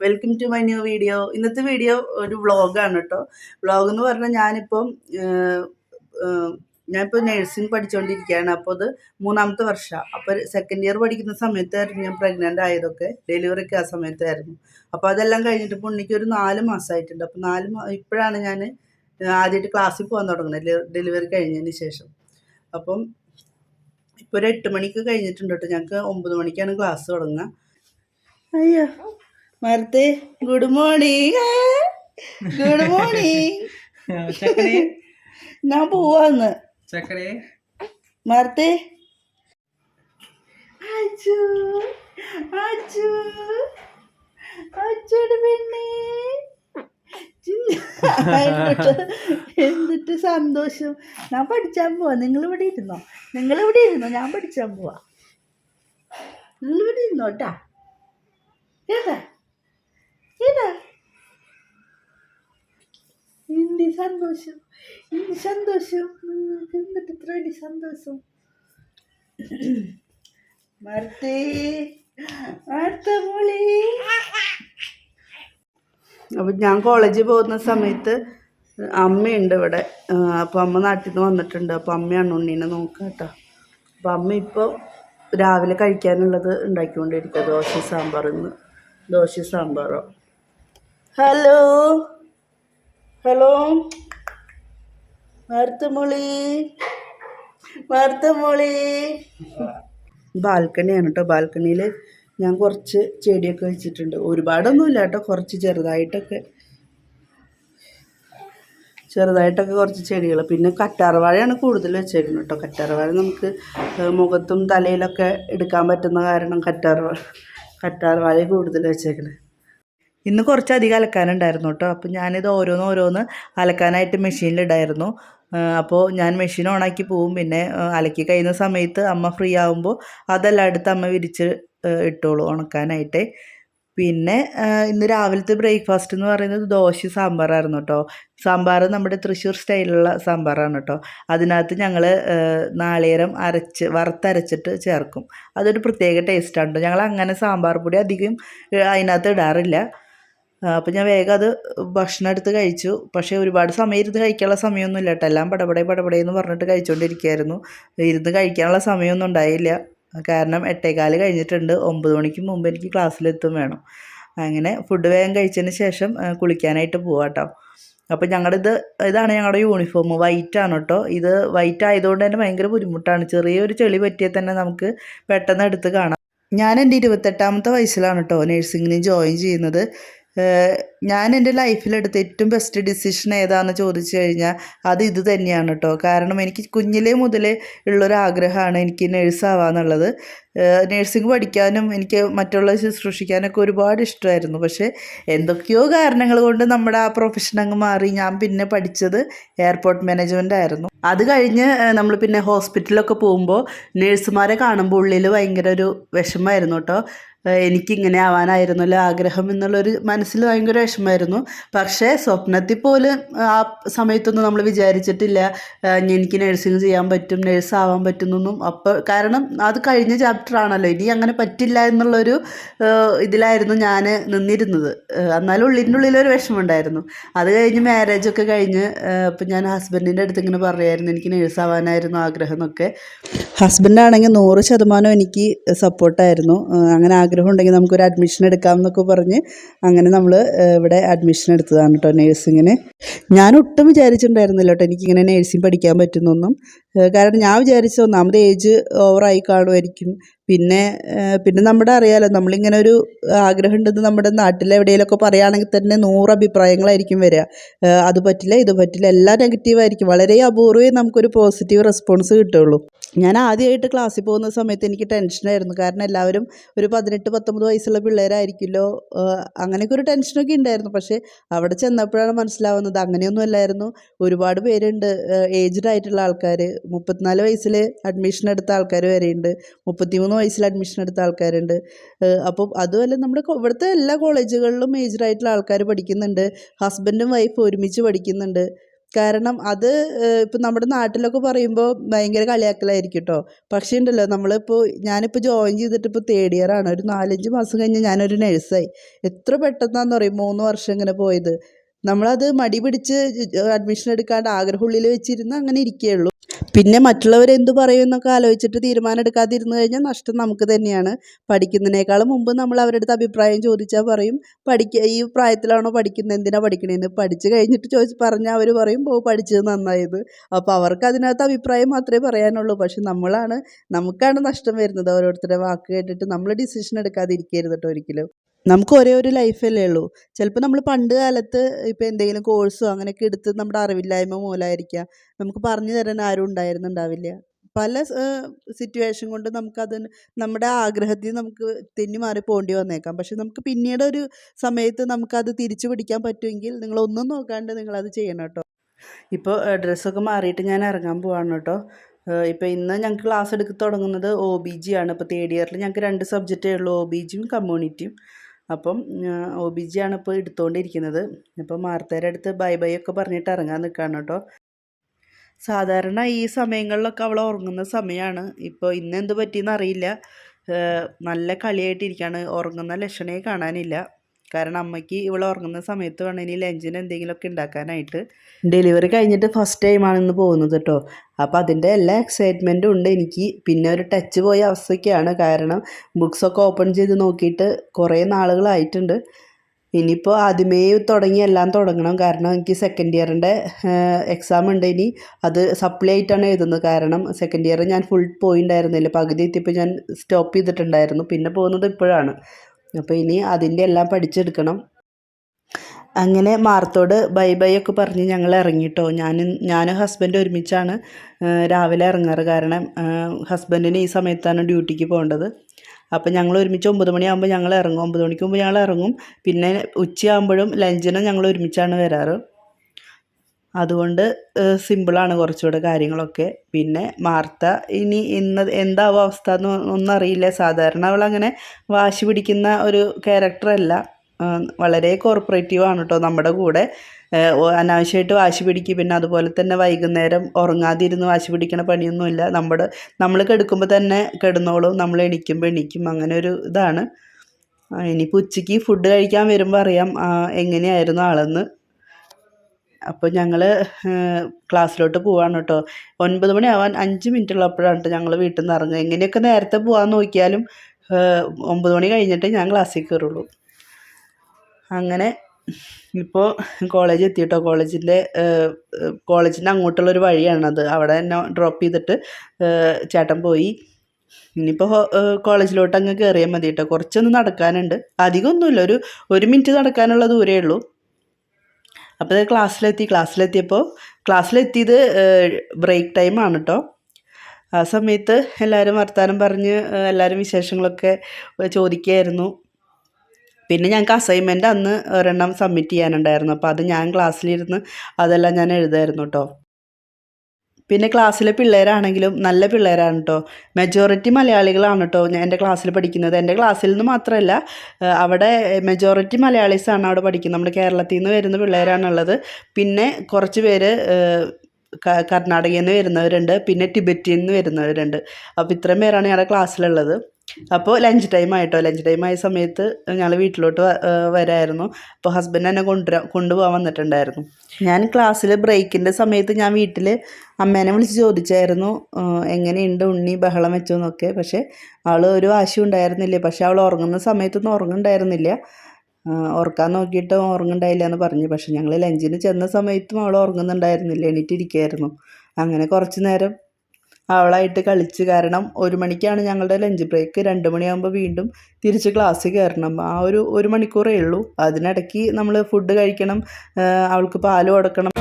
Welcome to my new video ഇന്നത്തെ video ഒരു വ്ളോഗാണ് കേട്ടോ വ്ളോഗ് എന്ന് പറഞ്ഞാൽ ഞാനിപ്പം ഞാനിപ്പോൾ നഴ്സിംഗ് പഠിച്ചുകൊണ്ടിരിക്കുകയാണ് അപ്പോൾ അത് മൂന്നാമത്തെ വർഷം. അപ്പോൾ സെക്കൻഡ് ഇയർ പഠിക്കുന്ന സമയത്തായിരുന്നു ഞാൻ പ്രഗ്നന്റ് ആയതൊക്കെ. ഡെലിവറിക്ക് ആ സമയത്തായിരുന്നു. അപ്പോൾ അതെല്ലാം കഴിഞ്ഞിട്ട് ഇപ്പോൾ ഉണ്ണിക്ക് ഒരു നാല് മാസമായിട്ടുണ്ട് അപ്പോൾ നാല് ഇപ്പോഴാണ് ഞാൻ ആദ്യമായിട്ട് ക്ലാസ്സിൽ പോകാൻ തുടങ്ങുന്നത്. ഡെലിവറി കഴിഞ്ഞതിന് ശേഷം. അപ്പം ഇപ്പോൾ ഒരു എട്ട് മണിക്ക് കഴിഞ്ഞിട്ടുണ്ട് കേട്ടോ ഞങ്ങൾക്ക് ഒമ്പത് മണിക്കാണ് ക്ലാസ് തുടങ്ങുക. അയ്യോ. മരത്തെ ഗുഡ് മോർണിംഗ് ഗുഡ് മോർണിംഗ് ഞാൻ പോവാന്ന്. മറുത്ത് അച്ചു അച്ചു അച്ചുടെ പെണ്ണേ. എന്നിട്ട് സന്തോഷം. ഞാൻ പഠിച്ചാൻ പോവാ. നിങ്ങൾ ഇവിടെ ഇരുന്നോ? നിങ്ങൾ ഇവിടെ ഇരുന്നോ? ഞാൻ പഠിച്ചാൻ പോവാ. നിങ്ങൾ ഇവിടെ ഇരുന്നോട്ടാ ഏതാ? ഏതാ എന്ത് സന്തോഷം. എന്ത് സന്തോഷം. എന്നിട്ട് ഇത്ര വലിയ സന്തോഷം. മരത്തേ മരത്ത മോളി. അപ്പം ഞാൻ കോളേജിൽ പോകുന്ന സമയത്ത് അമ്മയുണ്ട് ഇവിടെ. അപ്പം അമ്മ നാട്ടിൽ നിന്ന് വന്നിട്ടുണ്ട്. അപ്പം അമ്മയാണ് ഉണ്ണീനെ നോക്കുക കേട്ടോ അപ്പം അമ്മ ഇപ്പോൾ രാവിലെ കഴിക്കാനുള്ളത് ഉണ്ടാക്കിക്കൊണ്ടിരിക്കുക ദോശ സാമ്പാർ ഇന്ന്. ദോശ സാമ്പാറോ. ഹലോ. ഹലോ. വാർത്തമോളി വാർത്തമോളി ബാൽക്കണിയാണ് കേട്ടോ. ബാൽക്കണിയിൽ ഞാൻ കുറച്ച് ചെടിയൊക്കെ വെച്ചിട്ടുണ്ട്. ഒരുപാടൊന്നുമില്ല കേട്ടോ കുറച്ച് ചെറുതായിട്ടൊക്കെ. ചെറുതായിട്ടൊക്കെ കുറച്ച് ചെടികൾ പിന്നെ കറ്റാർവാഴയാണ് കൂടുതൽ വെച്ചേക്കുന്നത് കേട്ടോ. കറ്റാർവാഴ നമുക്ക് മുഖത്തും തലയിലൊക്കെ എടുക്കാൻ പറ്റുന്ന കാരണം കറ്റാർവാഴ കറ്റാർവാഴ കൂടുതൽ വെച്ചേക്കുന്നത്. ഇന്ന് കുറച്ചധികം അലക്കാനുണ്ടായിരുന്നു കേട്ടോ അപ്പോൾ ഞാനിത് ഓരോന്ന് ഓരോന്ന് അലക്കാനായിട്ട് മെഷീനിലിടായിരുന്നു. അപ്പോൾ ഞാൻ മെഷീൻ ഓണാക്കി പോവും. പിന്നെ അലക്കി കഴിയുന്ന സമയത്ത് അമ്മ ഫ്രീ ആകുമ്പോൾ അതെല്ലാം എടുത്ത് അമ്മ വിരിച്ച് ഇട്ടോളൂ ഉണക്കാനായിട്ട്. പിന്നെ ഇന്ന് രാവിലത്തെ ബ്രേക്ക്ഫാസ്റ്റ് എന്ന് പറയുന്നത് ദോശ സാമ്പാറായിരുന്നു കേട്ടോ സാമ്പാർ നമ്മുടെ തൃശ്ശൂർ സ്റ്റൈലിലുള്ള സാമ്പാറാണ് കേട്ടോ അതിനകത്ത് ഞങ്ങൾ നാളികേരം അരച്ച് വറുത്തരച്ചിട്ട് ചേർക്കും. അതൊരു പ്രത്യേക ടേസ്റ്റാണ് കേട്ടോ ഞങ്ങൾ അങ്ങനെ സാമ്പാർ പൊടി അധികം അതിനകത്ത് ഇടാറില്ല. അപ്പോൾ ഞാൻ വേഗം അത് ഭക്ഷണം എടുത്ത് കഴിച്ചു. പക്ഷേ ഒരുപാട് സമയം ഇരുന്ന് കഴിക്കാനുള്ള സമയമൊന്നുമില്ല കേട്ടോ എല്ലാം പടപടേ പടപടേ എന്ന് പറഞ്ഞിട്ട് കഴിച്ചുകൊണ്ടിരിക്കുകയായിരുന്നു ഇരുന്ന് കഴിക്കാനുള്ള സമയമൊന്നും ഉണ്ടായില്ല. കാരണം എട്ടേകാൽ കഴിഞ്ഞിട്ടുണ്ട്. ഒമ്പത് മണിക്ക് മുമ്പ് എനിക്ക് ക്ലാസ്സിലെത്തും വേണം. അങ്ങനെ ഫുഡ് വേഗം കഴിച്ചതിന് ശേഷം കുളിക്കാനായിട്ട് പോവാം കേട്ടോ അപ്പോൾ ഞങ്ങളുടെ ഇത് ഇതാണ് ഞങ്ങളുടെ യൂണിഫോം വൈറ്റ് ആണ് കേട്ടോ ഇത് വൈറ്റ് ആയതുകൊണ്ട് തന്നെ ഭയങ്കര ബുദ്ധിമുട്ടാണ്. ചെറിയൊരു ചെളി പറ്റിയാൽ തന്നെ നമുക്ക് പെട്ടെന്ന് എടുത്ത് കാണാം. ഞാൻ എന്റെ ഇരുപത്തെട്ടാമത്തെ വയസ്സിലാണ് കേട്ടോ നഴ്സിങ്ങിന് ജോയിൻ ചെയ്യുന്നത്. 呃 ഞാൻ എന്റെ ലൈഫിലെടുത്ത ഏറ്റവും ബെസ്റ്റ് ഡിസിഷൻ ഏതാണെന്ന് ചോദിച്ചു കഴിഞ്ഞാൽ അത് ഇത് തന്നെയാണ് കേട്ടോ കാരണം എനിക്ക് കുഞ്ഞിലേ മുതലേ ഉള്ളൊരാഗ്രഹമാണ് എനിക്ക് നേഴ്സാവാന്നുള്ളത് നേഴ്സിംഗ് പഠിക്കാനും എനിക്ക് മറ്റുള്ള ശുശ്രൂഷിക്കാനൊക്കെ ഒരുപാട് ഇഷ്ടമായിരുന്നു. പക്ഷേ എന്തൊക്കെയോ കാരണങ്ങൾ കൊണ്ട് നമ്മുടെ ആ പ്രൊഫഷൻ അങ്ങ് മാറി. ഞാൻ പിന്നെ പഠിച്ചത് എയർപോർട്ട് മാനേജ്മെന്റ് ആയിരുന്നു. അത് കഴിഞ്ഞ് നമ്മൾ പിന്നെ ഹോസ്പിറ്റലൊക്കെ പോകുമ്പോൾ നേഴ്സുമാരെ കാണുമ്പോൾ ഉള്ളിൽ ഭയങ്കര ഒരു വിഷമമായിരുന്നു കേട്ടോ എനിക്കിങ്ങനെ ആവാനായിരുന്നല്ലോ ആഗ്രഹം എന്നുള്ളൊരു മനസ്സിൽ ഭയങ്കര വിഷമമായിരുന്നു. പക്ഷേ സ്വപ്നത്തിൽ പോലും ആ സമയത്തൊന്നും നമ്മൾ വിചാരിച്ചിട്ടില്ല എനിക്ക് നഴ്സിംഗ് ചെയ്യാൻ പറ്റും നഴ്സ് ആവാൻ പറ്റുന്നൊന്നും അപ്പോൾ കാരണം അത് കഴിഞ്ഞ ചാപ്റ്റർ ആണല്ലോ. ഇനി അങ്ങനെ പറ്റില്ല എന്നുള്ളൊരു ഇതിലായിരുന്നു ഞാൻ നിന്നിരുന്നത്. എന്നാലും ഉള്ളിന്റെ ഉള്ളിലൊരു വിഷമമുണ്ടായിരുന്നു. അത് കഴിഞ്ഞ് മാരേജൊക്കെ കഴിഞ്ഞ് ഇപ്പം ഞാൻ ഹസ്ബൻഡിന്റെ അടുത്ത് ഇങ്ങനെ പറയുമായിരുന്നു എനിക്ക് നഴ്സ് ആവാനായിരുന്നു ആഗ്രഹം എന്നൊക്കെ. ഹസ്ബൻഡാണെങ്കിൽ നൂറ് ശതമാനം എനിക്ക് സപ്പോർട്ടായിരുന്നു. അങ്ങനെ ആഗ്രഹം ഉണ്ടെങ്കിൽ നമുക്കൊരു അഡ്മിഷൻ എടുക്കാം എന്നൊക്കെ പറഞ്ഞ് അങ്ങനെ നമ്മൾ ഇവിടെ അഡ്മിഷൻ എടുത്തതാണ് കേട്ടോ നേഴ്സിങ്ങിന് ഞാൻ ഒട്ടും വിചാരിച്ചിട്ടുണ്ടായിരുന്നില്ല കേട്ടോ എനിക്കിങ്ങനെ നേഴ്സിംഗ് പഠിക്കാൻ പറ്റുന്നൊന്നും. കാരണം ഞാൻ വിചാരിച്ച ഒന്നാമത് ഏജ് ഓവറായി കാണുമായിരിക്കും പിന്നെ പിന്നെ നമ്മുടെ അറിയാലോ നമ്മളിങ്ങനെ ഒരു ആഗ്രഹം ഉണ്ടെന്ന് നമ്മുടെ നാട്ടിൽ എവിടെയെങ്കിലുമൊക്കെ പറയുകയാണെങ്കിൽ തന്നെ നൂറ് അഭിപ്രായങ്ങളായിരിക്കും വരിക. അത് പറ്റില്ല ഇത് പറ്റില്ല എല്ലാം നെഗറ്റീവായിരിക്കും വളരെ അപൂർവമേ നമുക്കൊരു പോസിറ്റീവ് റെസ്പോൺസ് കിട്ടുള്ളൂ ഞാൻ ആദ്യമായിട്ട് ക്ലാസ്സിൽ പോകുന്ന സമയത്ത് എനിക്ക് ടെൻഷനായിരുന്നു കാരണം എല്ലാവരും ഒരു പതിനെട്ട് പത്തൊമ്പത് വയസ്സുള്ള പിള്ളേരായിരിക്കുമല്ലോ. അങ്ങനെയൊക്കെ ഒരു ടെൻഷനൊക്കെ ഉണ്ടായിരുന്നു. പക്ഷേ അവിടെ ചെന്നപ്പോഴാണ് മനസ്സിലാവുന്നത് അങ്ങനെയൊന്നും അല്ലായിരുന്നു ഒരുപാട് പേരുണ്ട് ഏജ്ഡ് ആയിട്ടുള്ള ആൾക്കാർ മുപ്പത്തിനാല് വയസ്സിൽ അഡ്മിഷൻ എടുത്ത ആൾക്കാർ വരെയുണ്ട്. മുപ്പത്തിമൂന്ന് വയസ്സിൽ അഡ്മിഷൻ എടുത്ത ആൾക്കാരുണ്ട്. അപ്പോൾ അതുമല്ല നമ്മുടെ ഇവിടുത്തെ എല്ലാ കോളേജുകളിലും മേജറായിട്ടുള്ള ആൾക്കാർ പഠിക്കുന്നുണ്ട്. ഹസ്ബൻഡും വൈഫും ഒരുമിച്ച് പഠിക്കുന്നുണ്ട്. കാരണം അത് ഇപ്പം നമ്മുടെ നാട്ടിലൊക്കെ പറയുമ്പോൾ ഭയങ്കര കളിയാക്കലായിരിക്കും കേട്ടോ പക്ഷേ ഉണ്ടല്ലോ നമ്മളിപ്പോൾ ഞാനിപ്പോൾ ജോയിൻ ചെയ്തിട്ട് ഇപ്പോൾ തേർഡ് ഇയർ ആണ്. ഒരു നാലഞ്ച് മാസം കഴിഞ്ഞ് ഞാനൊരു നഴ്സായി എത്ര പെട്ടെന്നാന്ന് പറയും മൂന്ന് വർഷം ഇങ്ങനെ പോയത്. നമ്മളത് മടി പിടിച്ച് അഡ്മിഷൻ എടുക്കാണ്ട് ആഗ്രഹമുള്ളിൽ വെച്ചിരുന്ന് അങ്ങനെ ഇരിക്കുകയുള്ളൂ പിന്നെ മറ്റുള്ളവർ എന്ത് പറയും എന്നൊക്കെ ആലോചിച്ചിട്ട് തീരുമാനം എടുക്കാതിരുന്നു കഴിഞ്ഞാൽ നഷ്ടം നമുക്ക് തന്നെയാണ്. പഠിക്കുന്നതിനേക്കാളും മുമ്പ് നമ്മൾ അവരുടെ അടുത്ത് അഭിപ്രായം ചോദിച്ചാൽ പറയും പഠിക്ക ഈ പ്രായത്തിലാണോ പഠിക്കുന്നത്? എന്തിനാണ് പഠിക്കണേന്ന്? പഠിച്ചു കഴിഞ്ഞിട്ട് ചോദിച്ച് പറഞ്ഞാൽ അവർ പറയും ഓ പഠിച്ചത് നന്നായത്. അപ്പോൾ അവർക്ക് അതിനകത്ത് അഭിപ്രായം മാത്രമേ പറയാനുള്ളൂ. പക്ഷെ നമ്മളാണ് നമുക്കാണ് നഷ്ടം വരുന്നത് ഓരോരുത്തരുടെ വാക്ക് കേട്ടിട്ട്. നമ്മൾ ഡിസിഷൻ എടുക്കാതിരിക്കരുത് കേട്ടോ ഒരിക്കലും. നമുക്ക് ഒരേ ഒരു ലൈഫല്ലേ ഉള്ളൂ. ചിലപ്പോൾ നമ്മൾ പണ്ട് കാലത്ത് ഇപ്പോൾ എന്തെങ്കിലും കോഴ്സോ അങ്ങനെയൊക്കെ എടുത്ത് നമ്മുടെ അറിവില്ലായ്മ മൂലമായിരിക്കാം. നമുക്ക് പറഞ്ഞു തരാൻ ആരും ഉണ്ടായിരുന്നുണ്ടാവില്ല. പല സിറ്റുവേഷൻ കൊണ്ട് നമുക്കത് നമ്മുടെ ആഗ്രഹത്തിൽ നമുക്ക് തെന്നി മാറി പോകേണ്ടി വന്നേക്കാം. പക്ഷെ നമുക്ക് പിന്നീട് ഒരു സമയത്ത് നമുക്കത് തിരിച്ചു പിടിക്കാൻ പറ്റുമെങ്കിൽ നിങ്ങളൊന്നും നോക്കാണ്ട് നിങ്ങളത് ചെയ്യണം കേട്ടോ. ഇപ്പോൾ ഡ്രസ്സൊക്കെ മാറിയിട്ട് ഞാൻ ഇറങ്ങാൻ പോവാണ് കേട്ടോ. ഇപ്പോൾ ഇന്ന് ഞങ്ങൾക്ക് ക്ലാസ് എടുത്ത് തുടങ്ങുന്നത് ഒ ബി ജി ആണ്. ഇപ്പോൾ തേർഡ് ഇയറിൽ ഞങ്ങൾക്ക് രണ്ട് സബ്ജക്റ്റേ ഉള്ളൂ. ഒ ബി ജിയും കമ്മ്യൂണിറ്റിയും അപ്പം ഒ ബി ജി ആണ് ഇപ്പോൾ എടുത്തുകൊണ്ടിരിക്കുന്നത് അപ്പം മാർത്തേരെ അടുത്ത് ബൈ ബൈ ഒക്കെ പറഞ്ഞിട്ട് ഇറങ്ങാൻ നിൽക്കുകയാണ് കേട്ടോ. സാധാരണ ഈ സമയങ്ങളിലൊക്കെ അവൾ ഉറങ്ങുന്ന സമയമാണ് ഇപ്പോൾ ഇന്ന് എന്ത് പറ്റിയെന്ന് അറിയില്ല. നല്ല കളിയായിട്ടിരിക്കുകയാണ് ഉറങ്ങുന്ന ലക്ഷണേ കാണാനില്ല. കാരണം അമ്മയ്ക്ക് ഇവൾ ഉറങ്ങുന്ന സമയത്ത് വേണം ഇനി ലഞ്ചിന് എന്തെങ്കിലുമൊക്കെ ഉണ്ടാക്കാനായിട്ട് ഡെലിവറി കഴിഞ്ഞിട്ട് ഫസ്റ്റ് ടൈമാണ് ഇന്ന് പോകുന്നത് കേട്ടോ അപ്പോൾ അതിന്റെ എല്ലാ എക്സൈറ്റ്മെന്റും ഉണ്ട് എനിക്ക്. പിന്നെ ഒരു ടച്ച് പോയ അവസ്ഥയ്ക്കാണ് കാരണം ബുക്സൊക്കെ ഓപ്പൺ ചെയ്ത് നോക്കിയിട്ട് കുറേ നാളുകളായിട്ടുണ്ട് ഇനിയിപ്പോൾ ആദ്യമേ തുടങ്ങി എല്ലാം തുടങ്ങണം. കാരണം എനിക്ക് സെക്കൻഡ് ഇയറിന്റെ എക്സാം ഉണ്ട് ഇനി. അത് സപ്ലൈ ആയിട്ടാണ് എഴുതുന്നത്. കാരണം സെക്കൻഡ് ഇയർ ഞാൻ ഫുൾ പോയിണ്ടായിരുന്നില്ല. പകുതി എത്തിയപ്പോൾ ഞാൻ സ്റ്റോപ്പ് ചെയ്തിട്ടുണ്ടായിരുന്നു. പിന്നെ പോകുന്നത് ഇപ്പോഴാണ്. അപ്പോൾ ഇനി അതിന്റെ എല്ലാം പഠിച്ചെടുക്കണം. അങ്ങനെ മാർത്തോട് ബൈ ബൈ ഒക്കെ പറഞ്ഞ് ഞങ്ങൾ ഇറങ്ങിട്ടോ. ഞാൻ ഞാനും ഹസ്ബൻഡ് ഒരുമിച്ചാണ് രാവിലെ ഇറങ്ങാറ്. കാരണം ഹസ്ബൻഡിന് ഈ സമയത്താണ് ഡ്യൂട്ടിക്ക് പോകേണ്ടത്. അപ്പോൾ ഞങ്ങൾ ഒരുമിച്ച് ഒമ്പത് മണിയാകുമ്പോൾ ഞങ്ങൾ ഇറങ്ങും. ഒമ്പത് മണിക്ക് മുമ്പ് ഞങ്ങൾ ഇറങ്ങും. പിന്നെ ഉച്ചയാകുമ്പോഴും ലഞ്ചിനും ഞങ്ങൾ ഒരുമിച്ചാണ് വരാറ്. അതുകൊണ്ട് സിമ്പിളാണ് കുറച്ചുകൂടെ കാര്യങ്ങളൊക്കെ. പിന്നെ മാർത്ത ഇനി ഇന്ന് എന്താവും അവസ്ഥ എന്ന് ഒന്നും അറിയില്ല സാധാരണ അവളങ്ങനെ വാശി പിടിക്കുന്ന ഒരു ക്യാരക്ടറല്ല. വളരെ കോർപ്പറേറ്റീവ് ആണ് കേട്ടോ നമ്മുടെ കൂടെ. അനാവശ്യമായിട്ട് വാശി പിടിക്കും. പിന്നെ അതുപോലെ തന്നെ വൈകുന്നേരം ഉറങ്ങാതിരുന്ന് വാശി പിടിക്കണ പണിയൊന്നുമില്ല. നമ്മുടെ നമ്മൾ കെടുക്കുമ്പോൾ തന്നെ കിടന്നോളും നമ്മൾ എണീക്കുമ്പോൾ എണീക്കും. അങ്ങനെ ഒരു ഇതാണ്. ഇനിയിപ്പോൾ ഉച്ചയ്ക്ക് ഫുഡ് കഴിക്കാൻ വരുമ്പോൾ അറിയാം എങ്ങനെയായിരുന്നു ആളെന്ന്. അപ്പോൾ ഞങ്ങൾ ക്ലാസ്സിലോട്ട് പോവാണ് കേട്ടോ ഒൻപത് മണിയാവാൻ അഞ്ച് മിനിറ്റ് ഉള്ളപ്പോഴാണ് കേട്ടോ ഞങ്ങൾ വീട്ടിൽ നിന്ന് ഇറങ്ങുക. എങ്ങനെയൊക്കെ നേരത്തെ പോകാൻ നോക്കിയാലും ഒമ്പത് മണി കഴിഞ്ഞിട്ട് ഞാൻ ക്ലാസ്സിൽ കയറുള്ളൂ. അങ്ങനെ ഇപ്പോൾ കോളേജ് എത്തിയിട്ടോ കോളേജിന്റെ കോളേജിന്റെ അങ്ങോട്ടുള്ളൊരു വഴിയാണത് അവിടെ എന്നെ ഡ്രോപ്പ് ചെയ്തിട്ട് ചേട്ടൻ പോയി. ഇനിയിപ്പോൾ കോളേജിലോട്ട് അങ്ങ് കയറിയാൽ മതി കേട്ടോ കുറച്ചൊന്ന് നടക്കാനുണ്ട്. അധികമൊന്നുമില്ല. ഒരു ഒരു മിനിറ്റ് നടക്കാനുള്ള ദൂരമേ ഉള്ളൂ. അപ്പോൾ അത് ക്ലാസ്സിലെത്തി ക്ലാസ്സിലെത്തിയപ്പോൾ ക്ലാസ്സിലെത്തിയത് ബ്രേക്ക് ടൈമാണ് കേട്ടോ ആ സമയത്ത് എല്ലാവരും വർത്തമാനം പറഞ്ഞ് എല്ലാവരും വിശേഷങ്ങളൊക്കെ ചോദിക്കുകയായിരുന്നു പിന്നെ ഞങ്ങൾക്ക് അസൈൻമെന്റ് അന്ന് ഒരെണ്ണം സബ്മിറ്റ് ചെയ്യാനുണ്ടായിരുന്നു. അപ്പോൾ അത് ഞാൻ ക്ലാസ്സിലിരുന്ന് അതെല്ലാം ഞാൻ എഴുതായിരുന്നു കേട്ടോ പിന്നെ ക്ലാസ്സിലെ പിള്ളേരാണെങ്കിലും നല്ല പിള്ളേരാണ് കേട്ടോ മെജോറിറ്റി മലയാളികളാണ് കേട്ടോ ഞാൻ എന്റെ ക്ലാസ്സിൽ പഠിക്കുന്നത്. എന്റെ ക്ലാസ്സിൽ നിന്ന് മാത്രമല്ല അവിടെ മെജോറിറ്റി മലയാളീസാണ് അവിടെ പഠിക്കുന്നത്. നമ്മുടെ കേരളത്തിൽ നിന്ന് വരുന്ന പിള്ളേരാണുള്ളത് പിന്നെ കുറച്ച് പേര് കർണാടകയിൽ നിന്ന് വരുന്നവരുണ്ട്. പിന്നെ ടിബറ്റിൽ നിന്ന് വരുന്നവരുണ്ട്. അപ്പോൾ ഇത്രയും പേരാണ് ഞങ്ങളുടെ ക്ലാസ്സിലുള്ളത് അപ്പോൾ ലഞ്ച് ടൈം ആയിട്ടോ? ലഞ്ച് ടൈം ആയ സമയത്ത് ഞങ്ങൾ വീട്ടിലോട്ട് വരായിരുന്നു. അപ്പോൾ ഹസ്ബൻഡ് എന്നെ കൊണ്ടുവരാ കൊണ്ടുപോകാൻ വന്നിട്ടുണ്ടായിരുന്നു. ഞാൻ ക്ലാസ്സിൽ ബ്രേക്കിന്റെ സമയത്ത് ഞാൻ വീട്ടിൽ അമ്മേനെ വിളിച്ച് ചോദിച്ചായിരുന്നു എങ്ങനെയുണ്ട് ഉണ്ണി ബഹളം വെച്ചു എന്നൊക്കെ. പക്ഷേ അവൾ ഒരു വാശി ഉണ്ടായിരുന്നില്ല. പക്ഷേ അവൾ ഉറങ്ങുന്ന സമയത്തൊന്നും ഉറങ്ങുന്നുണ്ടായിരുന്നില്ല. ഉറക്കാൻ നോക്കിയിട്ട് ഉറങ്ങുണ്ടായില്ല എന്ന് പറഞ്ഞു. പക്ഷേ ഞങ്ങൾ ലഞ്ചിന് ചെന്ന സമയത്തും അവൾ ഉറങ്ങുന്നുണ്ടായിരുന്നില്ല. എണീറ്റിരിക്കുകയായിരുന്നു അങ്ങനെ കുറച്ച് നേരം അവളായിട്ട് കളിച്ച് കാരണം ഒരു മണിക്കാണ് ഞങ്ങളുടെ ലഞ്ച് ബ്രേക്ക് രണ്ട് മണിയാകുമ്പോൾ വീണ്ടും തിരിച്ച് ക്ലാസ്സിൽ കയറണം ആ ഒരു ഒരു മണിക്കൂറേ ഉള്ളൂ. അതിനിടയ്ക്ക് നമ്മൾ ഫുഡ് കഴിക്കണം. അവൾക്ക് പാൽ കൊടുക്കണം.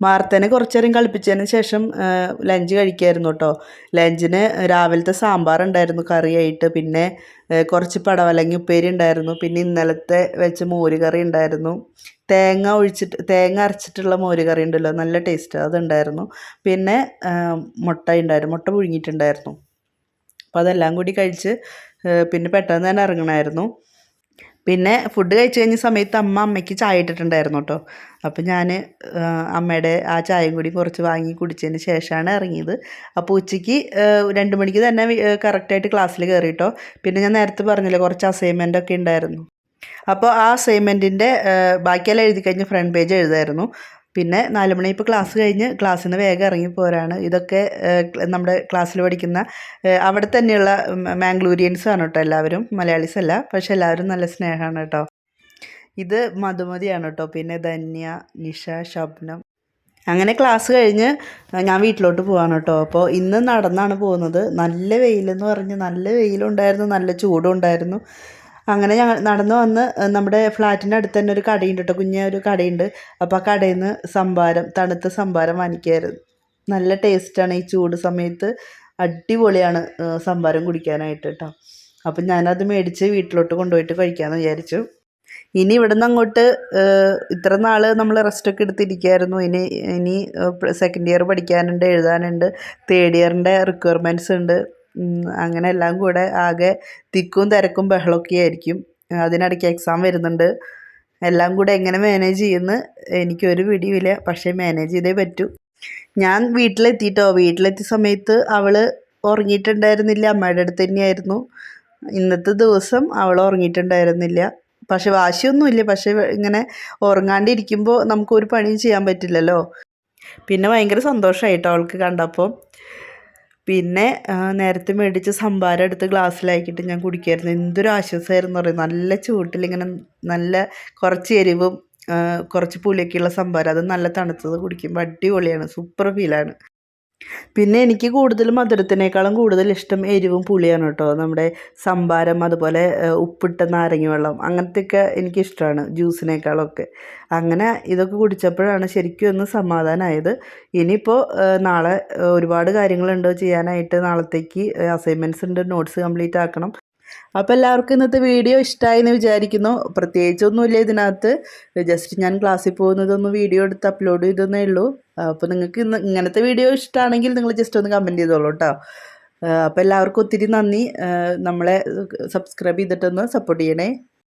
മാർത്തനെ കുറച്ച് നേരം കളിപ്പിച്ചതിന് ശേഷം ലഞ്ച് കഴിക്കായിരുന്നു കേട്ടോ ലഞ്ചിന് രാവിലത്തെ സാമ്പാർ ഉണ്ടായിരുന്നു കറിയായിട്ട്. പിന്നെ കുറച്ച് പടവലങ്ങി ഉപ്പേരി ഉണ്ടായിരുന്നു. പിന്നെ ഇന്നലത്തെ വെച്ച മോരുകറി ഉണ്ടായിരുന്നു. തേങ്ങ ഒഴിച്ചിട്ട് തേങ്ങ അരച്ചിട്ടുള്ള മോരുകറി ഉണ്ടല്ലോ നല്ല ടേസ്റ്റ് അതുണ്ടായിരുന്നു. പിന്നെ മുട്ട ഉണ്ടായിരുന്നു മുട്ട പുഴുങ്ങിയിട്ടുണ്ടായിരുന്നു. അപ്പോൾ അതെല്ലാം കൂടി കഴിച്ച് പിന്നെ പെട്ടെന്ന് തന്നെ ഇറങ്ങണമായിരുന്നു. പിന്നെ ഫുഡ് കഴിച്ച് കഴിഞ്ഞ സമയത്ത് അമ്മ അമ്മയ്ക്ക് ചായ ഇട്ടിട്ടുണ്ടായിരുന്നു കേട്ടോ. അപ്പോൾ ഞാൻ അമ്മയുടെ ആ ചായയും കൂടി കുറച്ച് വാങ്ങി കുടിച്ചതിന് ശേഷമാണ് ഇറങ്ങിയത്. അപ്പോൾ ഉച്ചയ്ക്ക് രണ്ട് മണിക്ക് തന്നെ കറക്റ്റായിട്ട് ക്ലാസ്സിൽ കയറിയിട്ടോ പിന്നെ ഞാൻ നേരത്തെ പറഞ്ഞില്ലേ കുറച്ച് അസൈൻമെന്റ് ഒക്കെ ഉണ്ടായിരുന്നു. അപ്പോൾ ആ അസൈൻമെന്റിന്റെ ബാക്കിയെല്ലാം എഴുതി കഴിഞ്ഞ് ഫ്രണ്ട് പേജ് എഴുതായിരുന്നു. പിന്നെ നാല് മണി ഇപ്പോൾ ക്ലാസ് കഴിഞ്ഞ് ക്ലാസ്സിൽ നിന്ന് വേഗം ഇറങ്ങി പോരാണ്. ഇതൊക്കെ നമ്മുടെ ക്ലാസ്സിൽ പഠിക്കുന്ന അവിടെ തന്നെയുള്ള മാംഗ്ലൂരിയൻസ് ആണ് കേട്ടോ എല്ലാവരും. മലയാളീസ് അല്ല പക്ഷെ എല്ലാവരും നല്ല സ്നേഹമാണ് കേട്ടോ. ഇത് മധുമതിയാണ് കേട്ടോ. പിന്നെ ധന്യ നിഷ ശബ്നം. അങ്ങനെ ക്ലാസ് കഴിഞ്ഞ് ഞാൻ വീട്ടിലോട്ട് പോവാണ് കേട്ടോ. അപ്പോൾ ഇന്ന് നടന്നാണ് പോകുന്നത്. നല്ല വെയിലെന്ന് പറഞ്ഞ് നല്ല വെയിലുണ്ടായിരുന്നു നല്ല ചൂടും ഉണ്ടായിരുന്നു അങ്ങനെ ഞങ്ങൾ നടന്നു വന്ന് നമ്മുടെ ഫ്ലാറ്റിന്റെ അടുത്ത് തന്നെ ഒരു കടയുണ്ട് കേട്ടോ കുഞ്ഞ ഒരു കടയുണ്ട്. അപ്പോൾ ആ കടയിൽ നിന്ന് സംഭാരം തണുത്ത സംഭാരം വാങ്ങിക്കായിരുന്നു. നല്ല ടേസ്റ്റാണ് ഈ ചൂട് സമയത്ത്. അടിപൊളിയാണ് സംഭാരം കുടിക്കാനായിട്ട് കേട്ടോ അപ്പം ഞാനത് മേടിച്ച് വീട്ടിലോട്ട് കൊണ്ടുപോയിട്ട് കഴിക്കാമെന്ന് വിചാരിച്ചു. ഇനി ഇവിടുന്ന് അങ്ങോട്ട് ഇത്ര നാൾ നമ്മൾ റെസ്റ്റൊക്കെ എടുത്തിരിക്കുകയായിരുന്നു ഇനി ഇനി സെക്കൻഡ് ഇയർ പഠിക്കാനുണ്ട് എഴുതാനുണ്ട്. തേർഡ് ഇയറിന്റെ റിക്വയർമെന്റ്സ് ഉണ്ട്. അങ്ങനെ എല്ലാം കൂടെ ആകെ തിക്കും തിരക്കും ബഹളമൊക്കെ ആയിരിക്കും. അതിനിടയ്ക്ക് എക്സാം വരുന്നുണ്ട്. എല്ലാം കൂടെ എങ്ങനെ മാനേജ് ചെയ്യുമെന്ന് എനിക്കൊരു പിടിയില്ല. പക്ഷേ മാനേജ് ചെയ്തേ പറ്റൂ. ഞാൻ വീട്ടിലെത്തിയിട്ടോ വീട്ടിലെത്തിയ സമയത്ത് അവൾ ഉറങ്ങിയിട്ടുണ്ടായിരുന്നില്ല. അമ്മയുടെ അടുത്ത് തന്നെയായിരുന്നു. ഇന്നത്തെ ദിവസം അവൾ ഉറങ്ങിയിട്ടുണ്ടായിരുന്നില്ല. പക്ഷെ വാശിയൊന്നുമില്ല. പക്ഷെ ഇങ്ങനെ ഉറങ്ങാണ്ടിരിക്കുമ്പോൾ നമുക്കൊരു പണിയും ചെയ്യാൻ പറ്റില്ലല്ലോ. പിന്നെ ഭയങ്കര സന്തോഷമായിട്ടോ അവൾക്ക് കണ്ടപ്പോൾ. പിന്നെ നേരത്തെ മേടിച്ച് സംഭാരം എടുത്ത് ഗ്ലാസ്സിലാക്കിയിട്ട് ഞാൻ കുടിക്കായിരുന്നു. എന്തൊരു ആശ്വാസമായിരുന്നു പറയും നല്ല ചൂട്ടിലിങ്ങനെ നല്ല കുറച്ച് എരിവും കുറച്ച് പുളിയൊക്കെയുള്ള സംഭാരം. അത് നല്ല തണുത്തത് കുടിക്കുമ്പോൾ അടിപൊളിയാണ്. സൂപ്പർ ഫീലാണ്. പിന്നെ എനിക്ക് കൂടുതൽ മധുരത്തിനേക്കാളും കൂടുതൽ ഇഷ്ടം എരിവും പുളിയാണ് കേട്ടോ. നമ്മുടെ സംഭാരം അതുപോലെ ഉപ്പിട്ട നാരങ്ങ വെള്ളം അങ്ങനത്തെയൊക്കെ എനിക്കിഷ്ടമാണ് ജ്യൂസിനേക്കാളൊക്കെ. അങ്ങനെ ഇതൊക്കെ കുടിച്ചപ്പോഴാണ് ശരിക്കും ഒന്ന് സമാധാനമായത് ഇനിയിപ്പോൾ നാളെ ഒരുപാട് കാര്യങ്ങളുണ്ടോ ചെയ്യാനായിട്ട് നാളത്തേക്ക് അസൈൻമെന്റ്സ് ഉണ്ട് നോട്ട്സ് കംപ്ലീറ്റ് ആക്കണം. അപ്പോൾ എല്ലാവർക്കും ഇന്നത്തെ വീഡിയോ ഇഷ്ടമായി എന്ന് വിചാരിക്കുന്നു. പ്രത്യേകിച്ചൊന്നുമില്ല ഇതിനകത്ത്. ജസ്റ്റ് ഞാൻ ക്ലാസ്സിൽ പോകുന്നതൊന്ന് വീഡിയോ എടുത്ത് അപ്ലോഡ് ചെയ്തെന്നേ ഉള്ളൂ. അപ്പോൾ നിങ്ങൾക്ക് ഇന്ന് ഇങ്ങനത്തെ വീഡിയോ ഇഷ്ടമാണെങ്കിൽ നിങ്ങൾ ജസ്റ്റ് ഒന്ന് കമന്റ് ചെയ്തോളൂ കേട്ടോ അപ്പോൾ എല്ലാവർക്കും ഒത്തിരി നന്ദി. നമ്മളെ സബ്സ്ക്രൈബ് ചെയ്തിട്ടൊന്ന് സപ്പോർട്ട് ചെയ്യണേ.